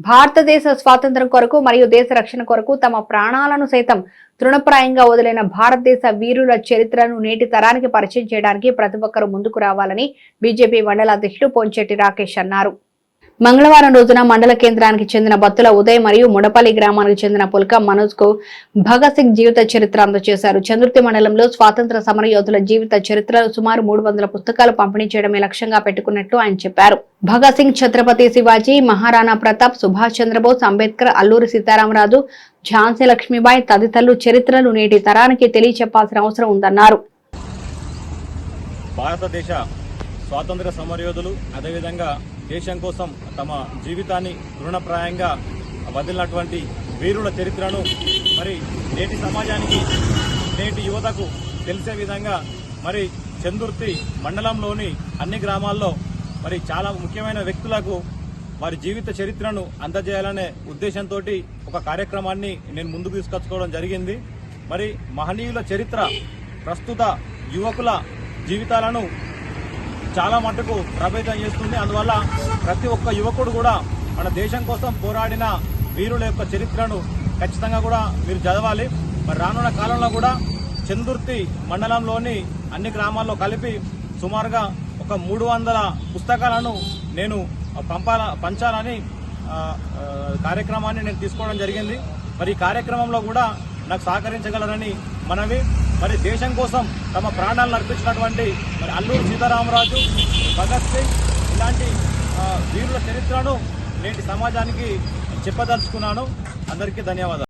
భారతదేశ స్వాతంత్రం కొరకు మరియు దేశ రక్షణ కొరకు తమ ప్రాణాలను సైతం తృణప్రాయంగా వదిలిన భారతదేశ వీరుల చరిత్రను నేటి తరానికి పరిచయం చేయడానికి ప్రతి ఒక్కరూ ముందుకు రావాలని బీజేపీ మండల అధ్యక్షుడు పొంచెట్టి రాకేష్ అన్నారు. మంగళవారం రోజున మండల కేంద్రానికి చెందిన బత్తుల ఉదయ్ మరియు ముడపల్లి గ్రామానికి చెందిన పుల్క మనోజ్కు భగత్ సింగ్ జీవిత చరిత్ర అందజేశారు. చంద్రుతి మండలంలో స్వాతంత్ర సమరయోధుల జీవిత చరిత్రలో సుమారు మూడు వందల పుస్తకాలు పంపిణీ చేయడమే లక్ష్యంగా పెట్టుకున్నట్లు ఆయన చెప్పారు. భగత్ సింగ్ ఛత్రపతి శివాజీ మహారాణా ప్రతాప్ సుభాష్ చంద్రబోస్ అంబేద్కర్ అల్లూరి సీతారామరాజు ఝాన్సీ లక్ష్మీబాయి తదితరులు చరిత్రలు నేటి తరానికి తెలియచెప్పాల్సిన అవసరం ఉందన్నారు. భారతదేశ స్వాతంత్ర సమరయోధులు అదేవిధంగా దేశం కోసం తమ జీవితాన్ని తృణప్రాయంగా వదిలినటువంటి వీరుల చరిత్రను మరి నేటి సమాజానికి నేటి యువతకు తెలిసే విధంగా మరి చందుర్తి మండలంలోని అన్ని గ్రామాల్లో మరి చాలా ముఖ్యమైన వ్యక్తులకు వారి జీవిత చరిత్రను అందజేయాలనే ఉద్దేశంతో ఒక కార్యక్రమాన్ని నేను ముందుకు తీసుకొచ్చుకోవడం జరిగింది. మరి మహనీయుల చరిత్ర ప్రస్తుత యువకుల జీవితాలను చాలా మటుకు ప్రభావితం చేస్తుంది. అందువల్ల ప్రతి ఒక్క యువకుడు కూడా మన దేశం కోసం పోరాడిన వీరుల యొక్క చరిత్రను ఖచ్చితంగా కూడా మీరు చదవాలి. మరి రానున్న కాలంలో కూడా చందుర్తి మండలంలోని అన్ని గ్రామాల్లో కలిపి సుమారుగా ఒక మూడు వందల పుస్తకాలను నేను పంపాల పంచాలని కార్యక్రమాన్ని నేను తీసుకోవడం జరిగింది. మరి ఈ కార్యక్రమంలో కూడా నాకు సహకరించగలరని మనవి. మరి దేశం కోసం తమ ప్రాణాలను అర్పించినటువంటి మరి అల్లూరి సీతారామరాజు భగత్ సింగ్ ఇలాంటి వీరుల చరిత్రను నేటి సమాజానికి చెప్పదలుచుకున్నాను. అందరికీ ధన్యవాదాలు.